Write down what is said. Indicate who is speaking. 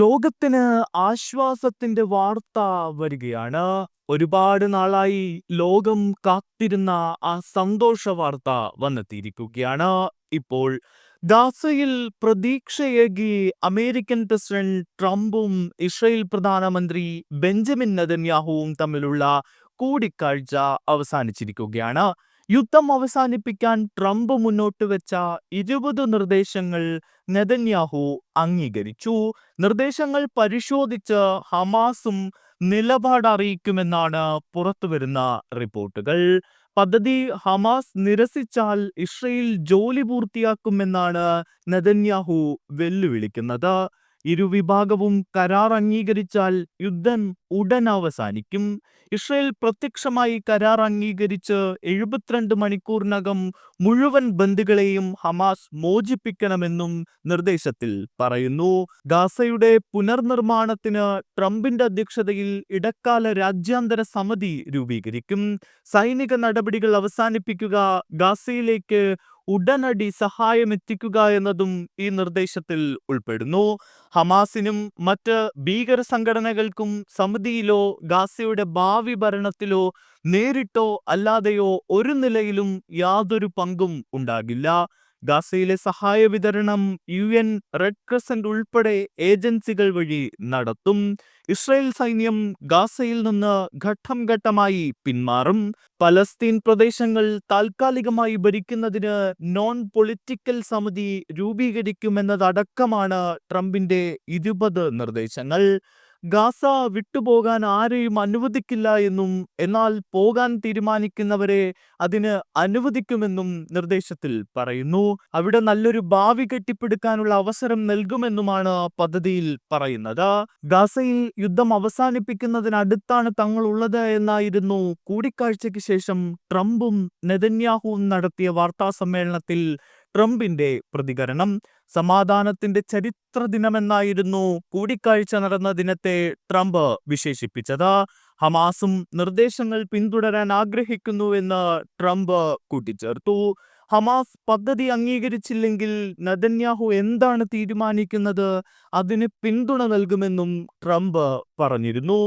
Speaker 1: ലോകത്തിന് ആശ്വാസത്തിന്റെ വാർത്ത വരികയാണ്. ഒരുപാട് നാളായി ലോകം കാത്തിരുന്ന ആ സന്തോഷ വാർത്ത വന്നെത്തിയിരിക്കുകയാണ്. ഇപ്പോൾ ഗാസയിൽ പ്രതീക്ഷയേകി അമേരിക്കൻ പ്രസിഡന്റ് ട്രംപും ഇസ്രയേൽ പ്രധാനമന്ത്രി ബെഞ്ചമിൻ നദന്യാഹുവും തമ്മിലുള്ള കൂടിക്കാഴ്ച അവസാനിച്ചിരിക്കുകയാണ്. യുദ്ധം അവസാനിപ്പിക്കാൻ ട്രംപ് മുന്നോട്ട് വെച്ച ഇരുപത് നിർദ്ദേശങ്ങൾ നെതന്യാഹു അംഗീകരിച്ചു. നിർദ്ദേശങ്ങൾ പരിശോധിച്ച് ഹമാസും നിലപാട് അറിയിക്കുമെന്നാണ് പുറത്തുവരുന്ന റിപ്പോർട്ടുകൾ. പദ്ധതി ഹമാസ് നിരസിച്ചാൽ ഇസ്രയേൽ ജോലി പൂർത്തിയാക്കുമെന്നാണ് നെതന്യാഹു വെല്ലുവിളിക്കുന്നത്. ഇരുവിഭാഗവും കരാർ അംഗീകരിച്ചാൽ യുദ്ധം ഉടൻ അവസാനിക്കും. ഇസ്രയേൽ പ്രത്യക്ഷമായി കരാർ അംഗീകരിച്ച് എഴുപത്തിരണ്ട് മണിക്കൂറിനകം മുഴുവൻ ബന്ദികളെയും ഹമാസ് മോചിപ്പിക്കണമെന്നും നിർദ്ദേശത്തിൽ പറയുന്നു. ഗാസയുടെ പുനർനിർമ്മാണത്തിന് ട്രംപിന്റെ അധ്യക്ഷതയിൽ ഇടക്കാല രാജ്യാന്തര സമിതി രൂപീകരിക്കും. സൈനിക നടപടികൾ അവസാനിപ്പിക്കുക, ഗാസയിലേക്ക് ഉടനടി സഹായം എത്തിക്കുക എന്നതും ഈ നിർദ്ദേശത്തിൽ ഉൾപ്പെടുന്നു. ഹമാസിനും മറ്റ് ഭീകരസംഘടനകൾക്കും സമിതിയിലോ ഗാസയുടെ ഭാവി ഭരണത്തിലോ നേരിട്ടോ അല്ലാതെയോ ഒരു നിലയിലും യാതൊരു പങ്കും ഉണ്ടാകില്ല. ഗാസയിലെ സഹായ വിതരണം യു എൻ റെഡ് ക്രസന്റ് ഉൾപ്പെടെ ഏജൻസികൾ വഴി നടത്തും. ഇസ്രായേൽ സൈന്യം ഗാസയിൽ നിന്ന് ഘട്ടം ഘട്ടമായി പിന്മാറും. പലസ്തീൻ പ്രദേശങ്ങൾ താൽക്കാലികമായി ഭരിക്കുന്നതിന് നോൺ പൊളിറ്റിക്കൽ സമിതി രൂപീകരിക്കുമെന്നതടക്കമാണ് ട്രംപിന്റെ ഇരുപത് നിർദ്ദേശങ്ങൾ. ഗാസ വിട്ടുപോകാൻ ആരെയും അനുവദിക്കില്ല എന്നും എന്നാൽ പോകാൻ തീരുമാനിക്കുന്നവരെ അതിന് അനുവദിക്കുമെന്നും നിർദ്ദേശത്തിൽ പറയുന്നു. അവിടെ നല്ലൊരു ഭാവി കെട്ടിപ്പിടുക്കാനുള്ള അവസരം നൽകുമെന്നുമാണ് പദ്ധതിയിൽ പറയുന്നത്. ഗാസയിൽ യുദ്ധം അവസാനിപ്പിക്കുന്നതിനടുത്താണ് തങ്ങളുള്ളത് എന്നായിരുന്നു കൂടിക്കാഴ്ചയ്ക്ക് ശേഷം ട്രംപും നെതന്യാഹുവും നടത്തിയ വാർത്താസമ്മേളനത്തിൽ ട്രംപിന്റെ പ്രതികരണം. സമാധാനത്തിന്റെ ചരിത്ര ദിനമെന്നായിരുന്നു കൂടിക്കാഴ്ച നടന്ന ദിനത്തെ ട്രംപ് വിശേഷിപ്പിച്ചത്. ഹമാസും നിർദ്ദേശങ്ങൾ പിന്തുടരാൻ ആഗ്രഹിക്കുന്നുവെന്ന് ട്രംപ് കൂട്ടിച്ചേർത്തു. ഹമാസ് പദ്ധതി അംഗീകരിച്ചില്ലെങ്കിൽ നദന്യാഹു എന്താണ് തീരുമാനിക്കുന്നത് അതിന് പിന്തുണ നൽകുമെന്നും ട്രംപ് പറഞ്ഞിരുന്നു.